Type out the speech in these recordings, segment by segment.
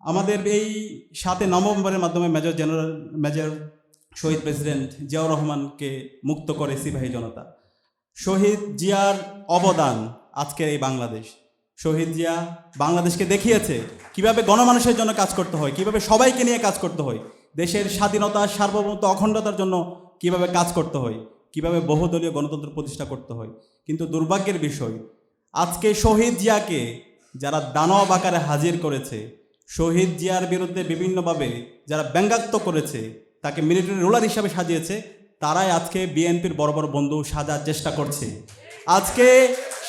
আমাদের এই সাতে নভেম্বরের মাধ্যমে মেজর জেনারেল, মেজর শহীদ প্রেসিডেন্ট জিয়াউর রহমানকে মুক্ত করে সিপাহী জনতা। শহীদ জিয়ার অবদান আজকের এই বাংলাদেশ। শহীদ জিয়া বাংলাদেশকে দেখিয়েছে কীভাবে গণমানুষের জন্য কাজ করতে হয়, কীভাবে সবাইকে নিয়ে কাজ করতে হয়, দেশের স্বাধীনতা, সার্বভৌমত্ব অখণ্ডতার জন্য কীভাবে কাজ করতে হয়, কীভাবে বহুদলীয় গণতন্ত্র প্রতিষ্ঠা করতে হয়। কিন্তু দুর্ভাগ্যের বিষয়, আজকে শহীদ জিয়াকে যারা দানব আকারে হাজির করেছে শহীদ জিয়ার বিরুদ্ধে বিভিন্নভাবে যারা ব্যঙ্গাত্ম করেছে, তাকে মিলিটারি রোলার হিসাবে সাজিয়েছে, তারাই আজকে বিএনপির বড় বড় বন্ধু সাজার চেষ্টা করছে। আজকে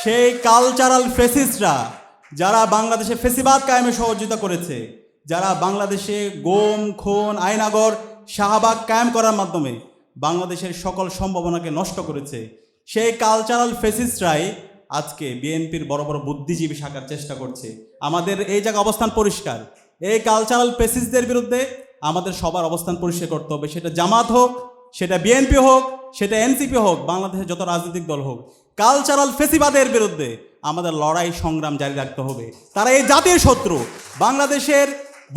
সেই কালচারাল ফেসিস্টরা যারা বাংলাদেশে ফেসিবাদ কায়েমে সহযোগিতা করেছে, যারা বাংলাদেশে গোম, খুন, আইনাগর, শাহবাগ কায়েম করার মাধ্যমে বাংলাদেশের সকল সম্ভাবনাকে নষ্ট করেছে, সেই কালচারাল ফেসিস্টরাই আজকে বিএনপির বড় বড় বুদ্ধিজীবী শাখার চেষ্টা করছে। আমাদের এই জায়গা অবস্থান পরিষ্কার। এই কালচারাল পেসিসদের বিরুদ্ধে আমাদের সবার অবস্থান পরিষ্কার করতে হবে। সেটা জামাত হোক, সেটা বিএনপি হোক, সেটা এনসিপি হোক, বাংলাদেশের যত রাজনৈতিক দল হোক কালচারাল ফেসিবাদের বিরুদ্ধে আমাদের লড়াই সংগ্রাম জারি রাখতে হবে। তারা এই জাতীয় শত্রু। বাংলাদেশের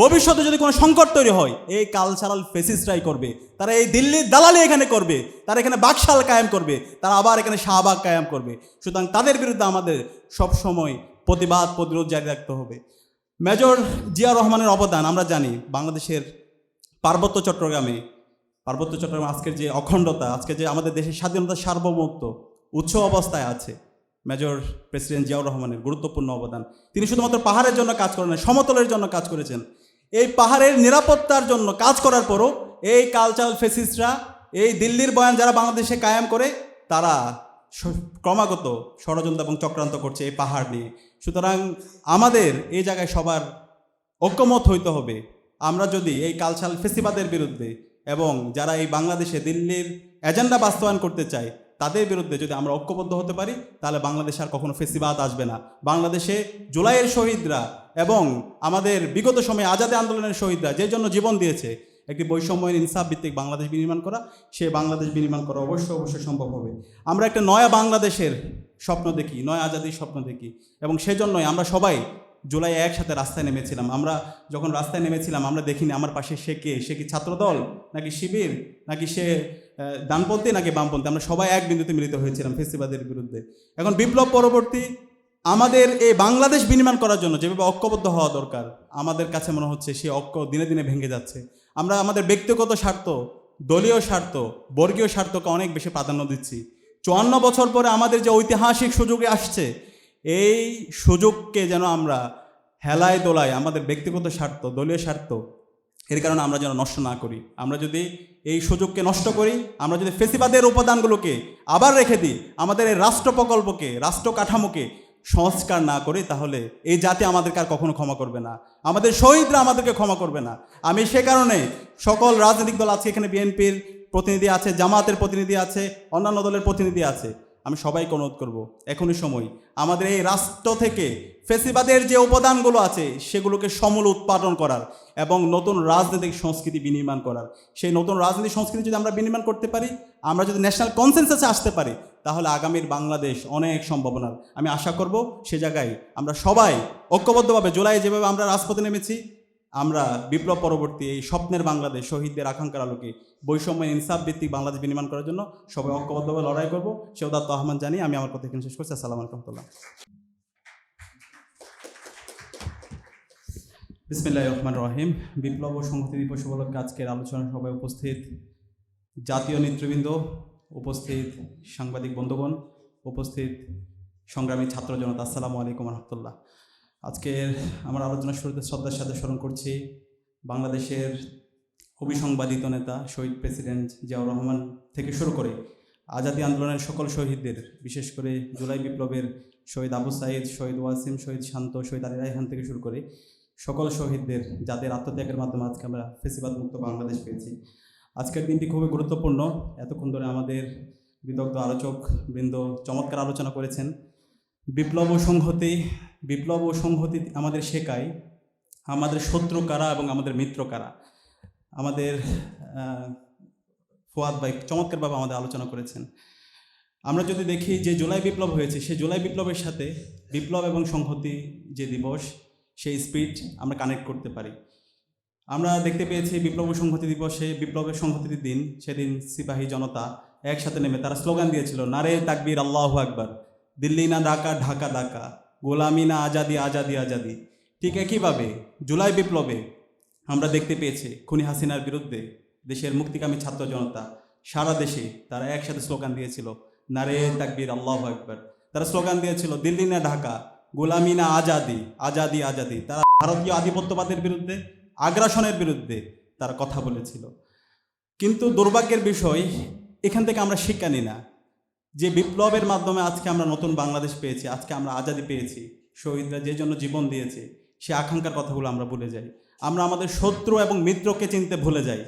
ভবিষ্যতে যদি কোনো সংকট তৈরি হয়, এই কালচারাল ফেসিসরাই করবে। তারা এই দিল্লির দালালি এখানে করবে, তারা এখানে বাকশাল কায়েম করবে, তারা আবার এখানে শাহবাগ কায়েম করবে। সুতরাং তাদের বিরুদ্ধে আমাদের সবসময় প্রতিবাদ, প্রতিরোধ জারি রাখতে হবে। মেজর জিয়া রহমানের অবদান, আমরা জানি, বাংলাদেশের পার্বত্য চট্টগ্রামে, পার্বত্য চট্টগ্রাম আজকের যে অখণ্ডতা আজকে যে আমাদের দেশের স্বাধীনতার সার্বভৌমত্ব, উচ্চ অবস্থায় আছে, মেজর প্রেসিডেন্ট জিয়াউর রহমানের গুরুত্বপূর্ণ অবদান। তিনি শুধুমাত্র পাহাড়ের জন্য কাজ করেন সমতলের জন্য কাজ করেছেন। এই পাহাড়ের নিরাপত্তার জন্য কাজ করার পরও এই কালচারাল ফেসিস্টরা এই দিল্লির বয়ান যারা বাংলাদেশে কায়েম করে, তারা ক্রমাগত ষড়যন্ত্র এবং চক্রান্ত করছে এই পাহাড় নিয়ে। সুতরাং আমাদের এই জায়গায় সবার ঐক্যমত হইতে হবে। আমরা যদি এই কালচারাল ফেসিবাদের বিরুদ্ধে এবং যারা এই বাংলাদেশে দিল্লির এজেন্ডা বাস্তবায়ন করতে চায়, তাদের বিরুদ্ধে যদি আমরা ঐক্যবদ্ধ হতে পারি, তাহলে বাংলাদেশ আর কখনো ফেসিবাদ আসবে না। বাংলাদেশে জুলাইয়ের শহীদরা এবং আমাদের বিগত সময়ে আজাদী আন্দোলনের শহীদরা যে জন্য জীবন দিয়েছে, একটি বৈষম্যহীন ইনসাফ ভিত্তিক বাংলাদেশ বিনির্মাণ করা, সে বাংলাদেশ বিনির্মাণ করা অবশ্যই অবশ্যই সম্ভব হবে। আমরা একটা নয়া বাংলাদেশের স্বপ্ন দেখি, নয়া আজাদির স্বপ্ন দেখি এবং সেজন্যই আমরা সবাই জুলাই একসাথে রাস্তায় নেমেছিলাম। আমরা যখন রাস্তায় নেমেছিলাম, আমরা দেখিনি আমার পাশে সে কে? সে কি ছাত্রদল? নাকি শিবির? নাকি সে ডানপন্থী নাকি বামপন্থী? আমরা সবাই এক বিন্দুতে মিলিত হয়েছিলাম ফেসিবাদের বিরুদ্ধে। এখন বিপ্লব পরবর্তী আমাদের এই বাংলাদেশ বিনির্মাণ করার জন্য যেভাবে ঐক্যবদ্ধ হওয়া দরকার, আমাদের কাছে মনে হচ্ছে সে ঐক্য দিনে দিনে ভেঙে যাচ্ছে। আমরা আমাদের ব্যক্তিগত স্বার্থ, দলীয় স্বার্থ, বর্গীয় স্বার্থকে অনেক বেশি প্রাধান্য দিচ্ছি। চুয়ান্ন বছর পরে আমাদের যে ঐতিহাসিক সুযোগে আসছে, এই সুযোগকে যেন আমরা হেলায় দোলায় আমাদের ব্যক্তিগত স্বার্থ, দলীয় স্বার্থ, এর কারণে আমরা যেন নষ্ট না করি। আমরা যদি এই সুযোগকে নষ্ট করি, আমরা যদি ফেসিবাদের উপাদানগুলোকে আবার রেখে দিই, আমাদের এই রাষ্ট্র প্রকল্পকে রাষ্ট্র কাঠামোকে সংস্কার না করি তাহলে এই জাতি আমাদেরকে আর কখনো ক্ষমা করবে না। আমাদের শহীদরা আমাদেরকে ক্ষমা করবে না। আমি সে কারণে সকল রাজনৈতিক দল, আজকে এখানে বিএনপির প্রতিনিধি আছে, জামাতের প্রতিনিধি আছে, অন্যান্য দলের প্রতিনিধি আছে। আমি সবাইকে অনুরোধ করব, এখনই সময়। আমাদের এই রাষ্ট্র থেকে ফেসিবাদের যে উপাদানগুলো আছে, সেগুলোকে সমূল উৎপাদন করার এবং নতুন রাজনৈতিক সংস্কৃতি বিনির্মাণ করার। সেই নতুন রাজনৈতিক সংস্কৃতি যদি আমরা বিনির্মাণ করতে পারি, আমরা যদি ন্যাশনাল কনসেন্সাসে আসতে পারি, তাহলে আগামীর বাংলাদেশ অনেক সম্ভাবনার। আমি আশা করব সে জায়গায় আমরা সবাই ঐক্যবদ্ধভাবে, জুলাই যেভাবে আমরা রাজপথে নেমেছি, আমরা বিপ্লব পরবর্তী এই স্বপ্নের বাংলাদেশ, শহীদদের আকাঙ্ক্ষার আলোকে বৈষম্য ইনসাফ ভিত্তিক বাংলাদেশ বিনির্মাণ করার জন্য সবাই ঐক্যবদ্ধভাবে লড়াই করব। সেওদাত আহমান জানি আমি আমার কথা এখানে শেষ করছি। আসসালামু রহমতুল্লাহ। বিসমিল্লাহ রহমান রহিম। বিপ্লব ও সংহতি দিবস উপলক্ষে আজকের আলোচনা সভায় উপস্থিত জাতীয় নেতৃবৃন্দ, উপস্থিত সাংবাদিক বন্ধুগণ, উপস্থিত সংগ্রামী ছাত্র জনতা, আসসালামু আলাইকুম রহমতুল্লাহ। আজকের আমার আলোচনা শুরুতে শ্রদ্ধার সাথে স্মরণ করছি বাংলাদেশের অবিসংবাদিত নেতা, শহীদ প্রেসিডেন্ট জিয়াউর রহমান থেকে শুরু করে আজাদী আন্দোলনের সকল শহীদদের, বিশেষ করে জুলাই বিপ্লবের শহীদ আবু সাইদ, শহীদ ওয়াসিম, শহীদ শান্ত, শহীদ আলী রায়হান থেকে শুরু করে সকল শহীদদের যাদের আত্মত্যাগের মাধ্যমে আজকে আমরা ফেসিবাদ মুক্ত বাংলাদেশ পেয়েছি। আজকের দিনটি খুবই গুরুত্বপূর্ণ। এতক্ষণ ধরে আমাদের বিদগ্ধ আলোচক বৃন্দ চমৎকার আলোচনা করেছেন। বিপ্লব ও সংহতি, বিপ্লব ও সংহতি আমাদের শেখায়। আমাদের শত্রু কারা এবং আমাদের মিত্র কারা? আমাদের ফোয়াদ ভাই চমৎকারভাবে আমাদের আলোচনা করেছেন। আমরা যদি দেখি যে জুলাই বিপ্লব হয়েছে, সেই জুলাই বিপ্লবের সাথে বিপ্লব এবং সংহতি যে দিবস, সেই স্পিড আমরা কানেক্ট করতে পারি। আমরা দেখতে পেয়েছি বিপ্লব সংহতি দিবসে বিপ্লবের সংহতির দিন, সেদিন সিপাহী জনতা একসাথে নেমে তারা স্লোগান দিয়েছিল, নারে তাকবীর, আল্লাহু আকবর। দিল্লি না ঢাকা ঢাকা ঢাকা। গোলামি না আজাদি আজাদি আজাদি। ঠিক একইভাবে জুলাই বিপ্লবে আমরা দেখতে পেয়েছি খুনি হাসিনার বিরুদ্ধে দেশের মুক্তিকামী ছাত্র জনতা, সারা দেশে তারা একসাথে স্লোগান দিয়েছিল, নারে তাকবীর, আল্লাহ আকবার। তারা স্লোগান দিয়েছিল, দিল্লি না ঢাকা, গোলামি না আজাদি আজাদি আজাদি। তারা ভারতীয় আধিপত্যবাদের বিরুদ্ধে, আগ্রাসনের বিরুদ্ধে তারা কথা বলেছিল। কিন্তু দুর্ভাগ্যের বিষয়, এখান থেকে আমরা শিক্ষা নিই না। যে বিপ্লবের মাধ্যমে আজকে আমরা নতুন বাংলাদেশ পেয়েছি, আজকে আমরা আজাদি পেয়েছি, শহীদরা যে জন্য জীবন দিয়েছে, সে আকাঙ্ক্ষার কথাগুলো আমরা ভুলে যাই। আমরা আমাদের শত্রু এবং মিত্রকে চিনতে ভুলে যাই।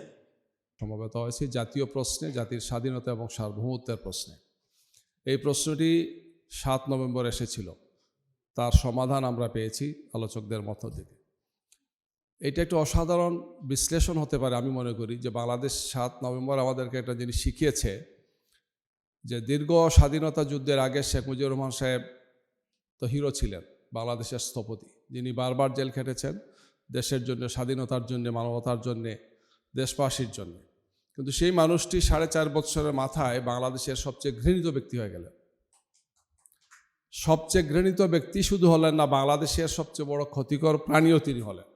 সমবেত হয়েছি জাতীয় প্রশ্নে, জাতির স্বাধীনতা এবং সার্বভৌমত্বের প্রশ্নে। এই প্রশ্নটি সাত নভেম্বর এসেছিল। তার সমাধান আমরা পেয়েছি আলোচকদের মধ্য থেকে। এটা একটু অসাধারণ বিশ্লেষণ হতে পারে আমি মনে করি যে বাংলাদেশ সাত নভেম্বর আমাদেরকে একটা জিনিস শিখিয়েছে যে দীর্ঘ স্বাধীনতা যুদ্ধের আগে শেখ মুজিবুর রহমান সাহেব তো হিরো ছিলেন, বাংলাদেশের স্থপতি। যিনি বারবার জেল খেটেছেন দেশের জন্য, স্বাধীনতার জন্য, মানবতার জন্যে, দেশবাসীর জন্য। কিন্তু সেই মানুষটি সাড়ে চার বছরের মাথায় বাংলাদেশের সবচেয়ে ঘৃণিত ব্যক্তি হয়ে গেলেন। সবচেয়ে ঘৃণিত ব্যক্তি শুধু হলেন না, বাংলাদেশের সবচেয়ে বড় ক্ষতিকর প্রাণীও তিনি হলেন।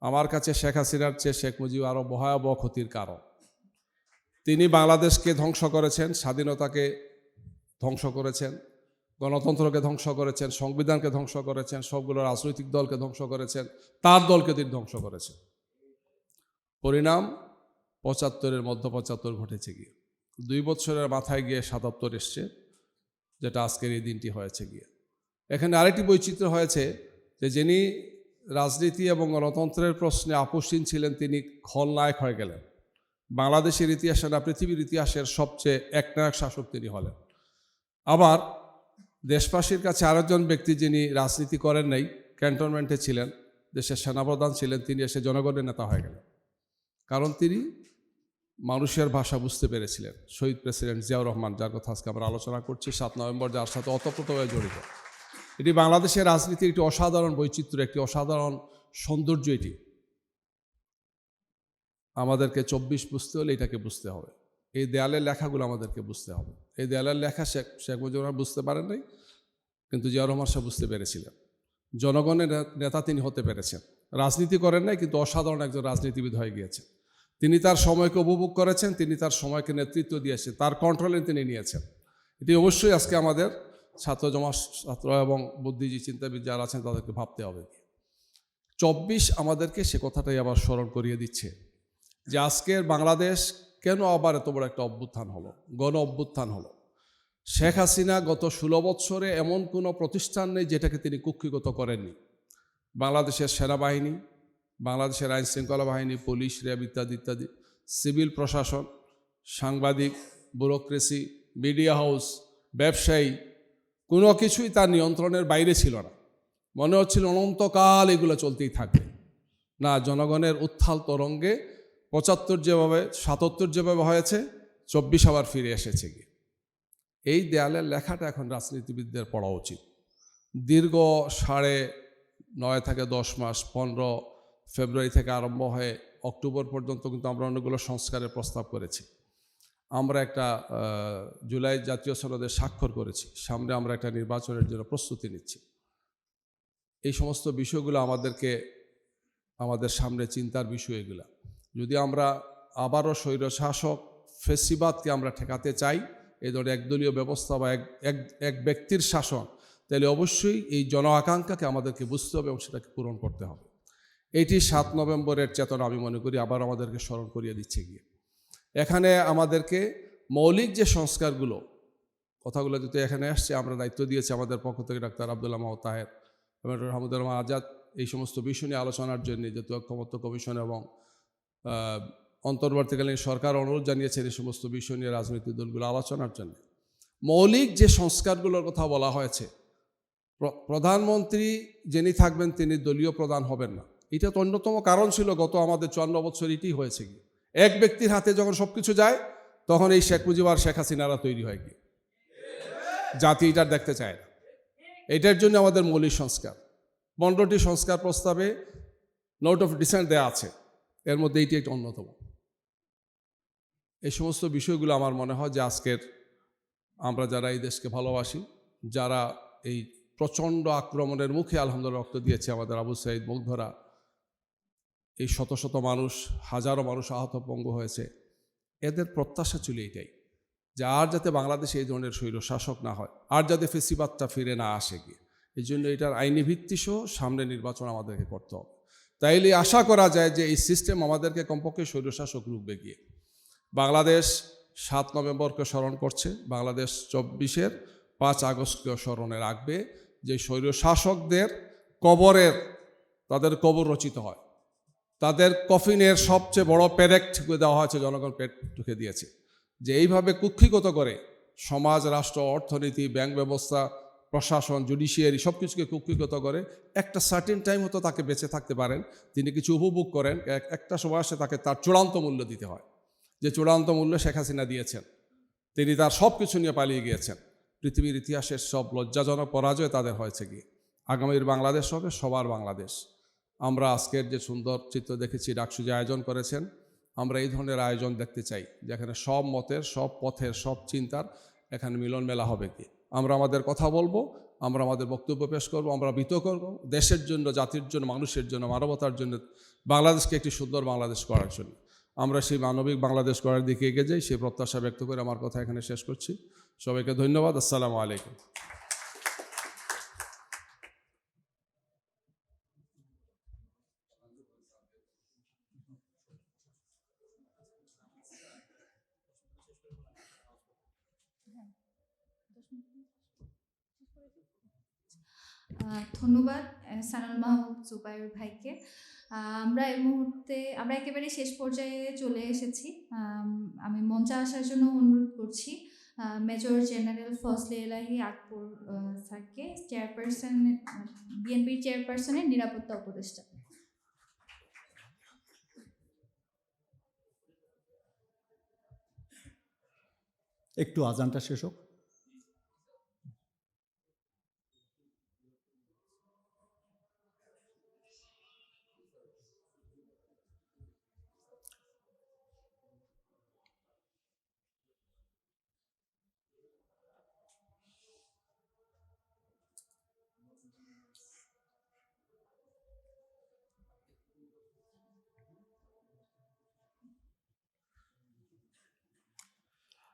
আমার কাছে শেখ হাসিনার চেয়ে শেখ মুজিব আরও ভয়াবহ ক্ষতির কারণ। তিনি বাংলাদেশকে ধ্বংস করেছেন, স্বাধীনতাকে ধ্বংস করেছেন। গণতন্ত্রকে ধ্বংস করেছেন, সংবিধানকে ধ্বংস করেছেন সবগুলো রাজনৈতিক দলকে ধ্বংস করেছেন, তার দলকে তিনি ধ্বংস করেছেন। পরিণাম পঁচাত্তরের মধ্য পঁচাত্তর ঘটেছে গিয়ে। দুই বছরের মাথায় গিয়ে সাতাত্তর এসছে, যেটা আজকের এই দিনটি হয়েছে গিয়ে। এখানে আরেকটি বৈচিত্র্য হয়েছে যে যিনি রাজনীতি এবং গণতন্ত্রের প্রশ্নে আপোষহীন ছিলেন, তিনি খলনায়ক হয়ে গেলেন। বাংলাদেশের ইতিহাসে না, পৃথিবীর ইতিহাসের সবচেয়ে একনায়ক শাসক তিনি হলেন। আবার দেশবাসীর কাছে আরেকজন ব্যক্তি যিনি রাজনীতি করেন নাই, ক্যান্টনমেন্টে ছিলেন, দেশের সেনাপ্রধান ছিলেন, তিনি এসে জনগণের নেতা হয়ে গেলেন। কারণ তিনি মানুষের ভাষা বুঝতে পেরেছিলেন। শহীদ প্রেসিডেন্ট জিয়াউর রহমান, যার কথা আজকে আমরা আলোচনা করছি, সাত নভেম্বর যার সাথে অতপ্রতভাবে জড়িত। এটি বাংলাদেশের রাজনীতির একটি অসাধারণ বৈচিত্র্য, একটি অসাধারণ সৌন্দর্য এটি। আমাদেরকে চব্বিশ বুঝতে হলে এটাকে বুঝতে হবে। এই দেয়ালের লেখাগুলো আমাদেরকে বুঝতে হবে। এই দেয়ালের লেখা শেখ শেখ মুজিবুর রহমান বুঝতে পারেন নাই, কিন্তু জিয়াউর রহমান সাহেব বুঝতে পেরেছিলেন। জনগণের নেতা তিনি হতে পেরেছেন। রাজনীতি করেন নাই, কিন্তু অসাধারণ একজন রাজনীতিবিদ হয়ে গিয়েছেন। তিনি তার সময়কে উপভোগ করেছেন, তিনি তার সময়কে নেতৃত্ব দিয়েছেন, তার কন্ট্রোলে তিনি নিয়েছেন। এটি অবশ্যই আজকে আমাদের ছাত্র জমা, ছাত্র এবং বুদ্ধিজী চিন্তাবিদ যারা আছেন তাদেরকে ভাবতে হবে। চব্বিশ আমাদেরকে সে কথাটাই আবার স্মরণ করিয়ে দিচ্ছে যে আজকের বাংলাদেশ কেন আবার এত বড় একটা অভ্যুত্থান হলো? গণ অভ্যুত্থান হলো। শেখ হাসিনা গত ষোলো বৎসরে এমন কোনো প্রতিষ্ঠান নেই যেটাকে তিনি কুক্ষিগত করেননি। বাংলাদেশের সেনাবাহিনী, বাংলাদেশের আইন শৃঙ্খলা বাহিনী, পুলিশ, র্যাব ইত্যাদি ইত্যাদি, সিভিল প্রশাসন, সাংবাদিক, ব্যুরোক্রেসি, মিডিয়া হাউস, ব্যবসায়ী, কোনো কিছুই তার নিয়ন্ত্রণের বাইরে ছিল না। মনে হচ্ছিল অনন্তকাল এগুলো চলতেই থাকবে। না, জনগণের উত্থাল তরঙ্গে পঁচাত্তর যেভাবে, সাতাত্তর যেভাবে হয়েছে, চব্বিশ আবার ফিরে এসেছে গিয়ে। এই দেয়ালের লেখাটা এখন রাজনীতিবিদদের পড়া উচিত। দীর্ঘ সাড়ে নয় থেকে দশ মাস, পনেরো ফেব্রুয়ারি থেকে আরম্ভ হয়ে অক্টোবর পর্যন্ত কিন্তু আমরা অনেকগুলো সংস্কারের প্রস্তাব করেছি। আমরা একটা জুলাই জাতীয় সনদে স্বাক্ষর করেছি। সামনে আমরা একটা নির্বাচনের জন্য প্রস্তুতি নিচ্ছি। এই সমস্ত বিষয়গুলো আমাদেরকে, আমাদের সামনে চিন্তার বিষয় এগুলা। যদি আমরা আবারও স্বৈরশাসক ফেসিবাদকে আমরা ঠেকাতে চাই এই ধরনের একদলীয় ব্যবস্থা বা এক, এক- ব্যক্তির শাসন, তাহলে অবশ্যই এই জন আকাঙ্ক্ষাকে আমাদেরকে বুঝতে হবে এবং সেটাকে পূরণ করতে হবে। এটি সাত নভেম্বরের চেতনা, আমি মনে করি আবার আমাদেরকে স্মরণ করিয়ে দিচ্ছে গিয়ে। এখানে আমাদেরকে মৌলিক যে সংস্কারগুলো, কথাগুলো যদি এখানে আসছে, আমরা দায়িত্ব দিয়েছি আমাদের পক্ষ থেকে ডাক্তার আবদুল্লাহ মাহ তাহের রহমান আজাদ এই সমস্ত বিষয় নিয়ে আলোচনার জন্য যেহেতু ঐক্যমত্য কমিশন এবং অন্তর্বর্তীকালীন সরকার অনুরোধ জানিয়েছেন এই সমস্ত বিষয় নিয়ে রাজনৈতিক দলগুলো আলোচনার জন্য। মৌলিক যে সংস্কারগুলোর কথা বলা হয়েছে, প্র- প্রধানমন্ত্রী যিনি থাকবেন তিনি দলীয় প্রধান হবেন না। এটা তো অন্যতম কারণ ছিল গত আমাদের চুয়ান্ন বছর এটি হয়েছে কি। এক ব্যক্তির হাতে যখন সব কিছু যায়, তখন এই শেখ মুজিব আর শেখ হাসিনারা তৈরি হয় কি। জাতি এটার দেখতে চায় না। এটার জন্য আমাদের মৌলিক সংস্কার। পনেরোটি সংস্কার প্রস্তাবে নোট অফ ডিসেন্ট দেওয়া আছে। এর মধ্যে এইটি একটি অন্যতম। এই সমস্ত বিষয়গুলো আমার মনে হয় যে আজকের আমরা যারা এই দেশকে ভালোবাসি, যারা এই প্রচণ্ড আক্রমণের মুখে আলহামদুলিল্লাহ রক্ত দিয়েছে আমাদের আবু সাইদ মুগ্ধরা এই শত শত মানুষ, হাজারো মানুষ আহত পঙ্গু হয়েছে, এদের প্রত্যাশা ছিল এটাই যে আর যাতে বাংলাদেশে এই ধরনের স্বৈর শাসক না হয়, আর যাতে ফেসিবাদটা ফিরে না আসে গিয়ে। এই জন্য এটার আইনি ভিত্তি সহ সামনে নির্বাচন আমাদেরকে করতে হবে। তাইলে আশা করা যায় যে এই সিস্টেম আমাদেরকে কমপক্ষে স্বৈরশাসক রূপে গিয়ে। বাংলাদেশ সাত নভেম্বরকে স্মরণ করছে, বাংলাদেশ চব্বিশের পাঁচ আগস্টকে স্মরণে রাখবে যে স্বৈরশাসকদের কবরের, তাদের কবর রচিত হয়। তাদের কফিনের সবচেয়ে বড় পেরেক ঠুকে দেওয়া হয়েছে, জনগণ পেট ঠুকে দিয়েছে। যে এইভাবে কুক্ষিগত করে সমাজ, রাষ্ট্র, অর্থনীতি, ব্যাংক ব্যবস্থা প্রশাসন জুডিশিয়ারি সব কিছুকে কুক্ষিগত করে। একটা সার্টেন টাইম হতো তাকে বেঁচে থাকতে পারেন। তিনি কিছু উপভোগ করেন। এক- একটা সময় আসে তাকে তার চূড়ান্ত মূল্য দিতে হয়। যে চূড়ান্ত মূল্য শেখ হাসিনা দিয়েছেন। তিনি তার সব কিছু নিয়ে পালিয়ে গিয়েছেন। পৃথিবীর ইতিহাসের সব লজ্জাজনক পরাজয় তাদের হয়েছে গিয়ে। আগামীর বাংলাদেশ হবে সবার বাংলাদেশ। আমরা আজকের যে সুন্দর চিত্র দেখেছি, ডাকসু যে আয়োজন করেছেন, আমরা এই ধরনের আয়োজন দেখতে চাই। যেখানে সব মতের, সব পথের, সব চিন্তার এখানে মিলন মেলা হবে কি আমরা আমাদের কথা বলব, আমরা আমাদের বক্তব্য পেশ করব, আমরা বিতর্ক করব। দেশের জন্য, জাতির জন্য, মানুষের জন্য, মানবতার জন্য, বাংলাদেশকে একটি সুন্দর বাংলাদেশ করার জন্য। আমরা সেই মানবিক বাংলাদেশ করার দিকে এগিয়ে যাই, সেই প্রত্যাশা ব্যক্ত করে আমার কথা এখানে শেষ করছি। সবাইকে ধন্যবাদ, আসসালামু আলাইকুম। ধন্যবাদ সানাল মাহমুদ জুবাইর ভাইকে। আমরা এই মুহূর্তে, আমরা একেবারে শেষ পর্যায়ে চলে এসেছি। আমি মঞ্চে আসার জন্য অনুরোধ করছি মেজর জেনারেল ফজলে এলাহি আকবর স্যারকে, চেয়ারপারসন, বিএনপির চেয়ারপারসনের নিরাপত্তা উপদেষ্টা। একটু আজানটা শেষ হোক।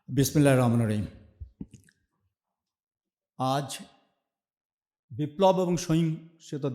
বিসমিল্লাহ রহমান রহিম। আজ বিপ্লব এবং সহিংসতা